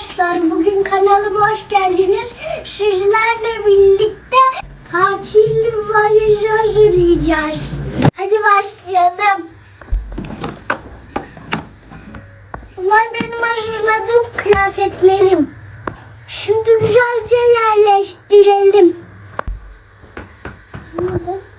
Arkadaşlar bugün kanalıma hoş geldiniz. Sizlerle birlikte tatil valizi hazırlayacağız. Hadi başlayalım. Bunlar benim hazırladığım kıyafetlerim. Şimdi güzelce yerleştirelim. Burada.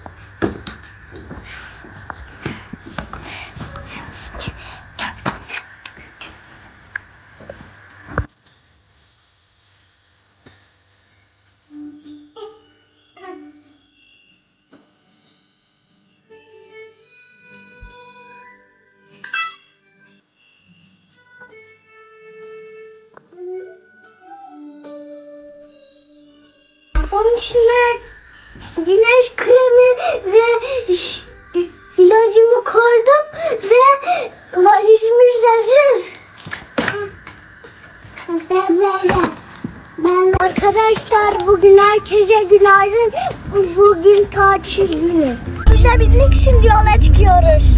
İçine güneş kremi ve ilacımı koydum ve valizimiz hazır. Ben arkadaşlar bugün herkese günaydın. Bugün tatil günü. Güzel bindik şimdi yola çıkıyoruz.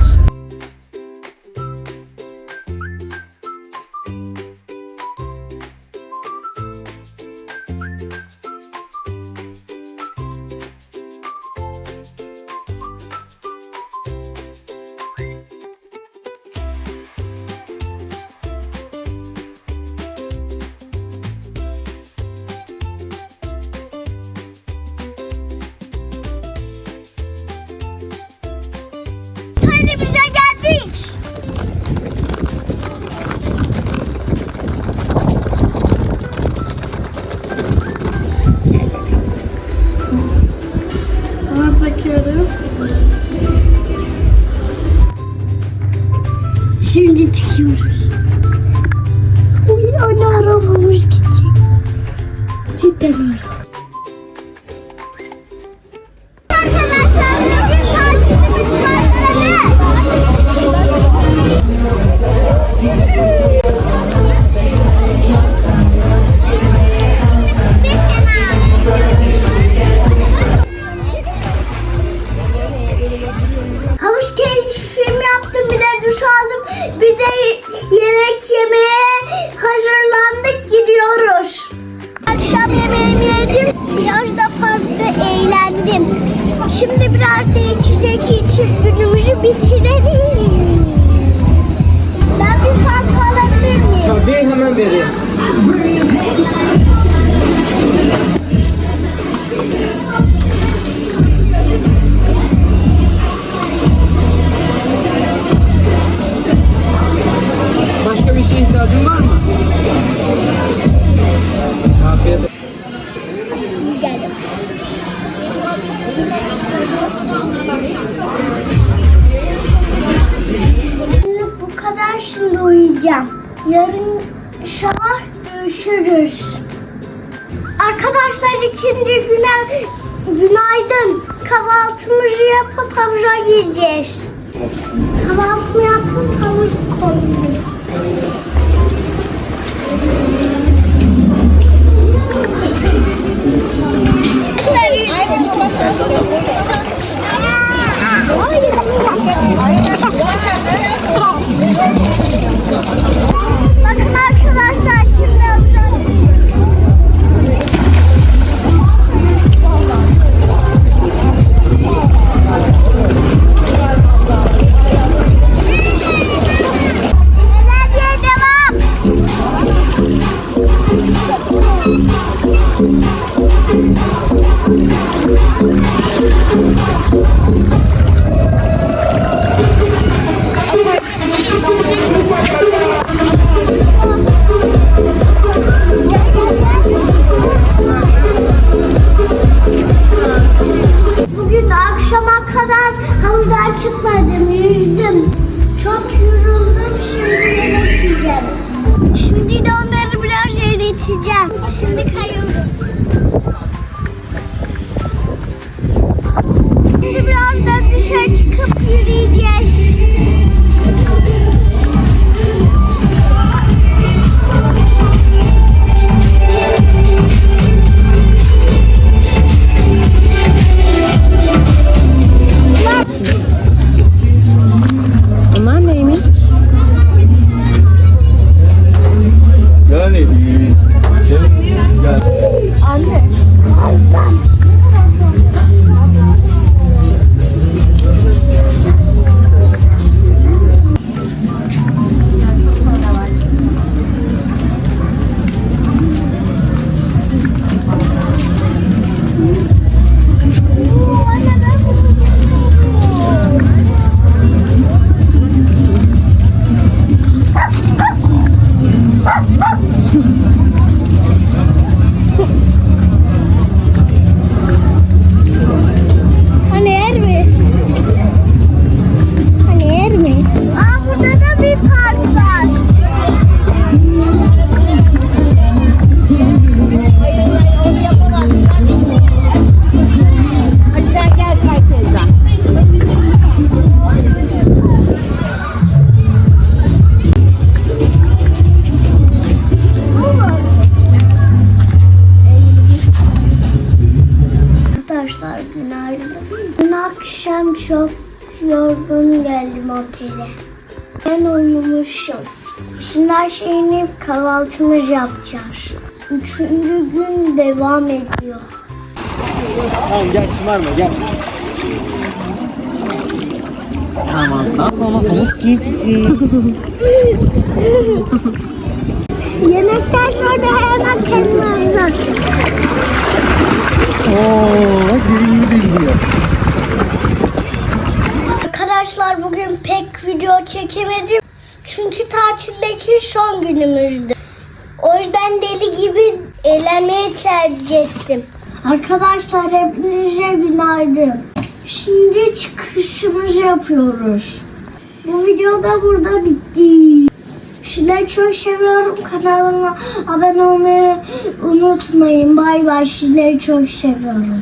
Hani bize geldik. Ona takıyoruz. Şimdi çıkıyoruz. Uy anne arabamız gidecek. Cidden Ben bir fanta alabilir miyim? Tabii hemen vereyim. Uyuyacağım. Yarın sabah görüşürüz. Arkadaşlar ikinci güne günaydın. Kahvaltımızı yapıp havuza gideceğiz. Kahvaltımı yaptım havuz koydum. Çok yorgun geldim otele. Ben uyumuşum. Şimdi her şeyini kahvaltımız yapacağız. Üçüncü gün devam ediyor. Tamam gel şımarma gel. Tamam. Daha sonra pamuk giyipsin. Yemekten sonra hemen kendime hazır. Oo, birini bilmiyor. Arkadaşlar bugün pek video çekemedim. Çünkü tatildeki son günümüzdü. O yüzden deli gibi eğlenmeyi tercih ettim. Arkadaşlar hepinize günaydın. Şimdi çıkışımızı yapıyoruz. Bu video da burada bitti. Sizleri çok seviyorum. Kanalıma abone olmayı unutmayın. Bay bay. Sizleri çok seviyorum.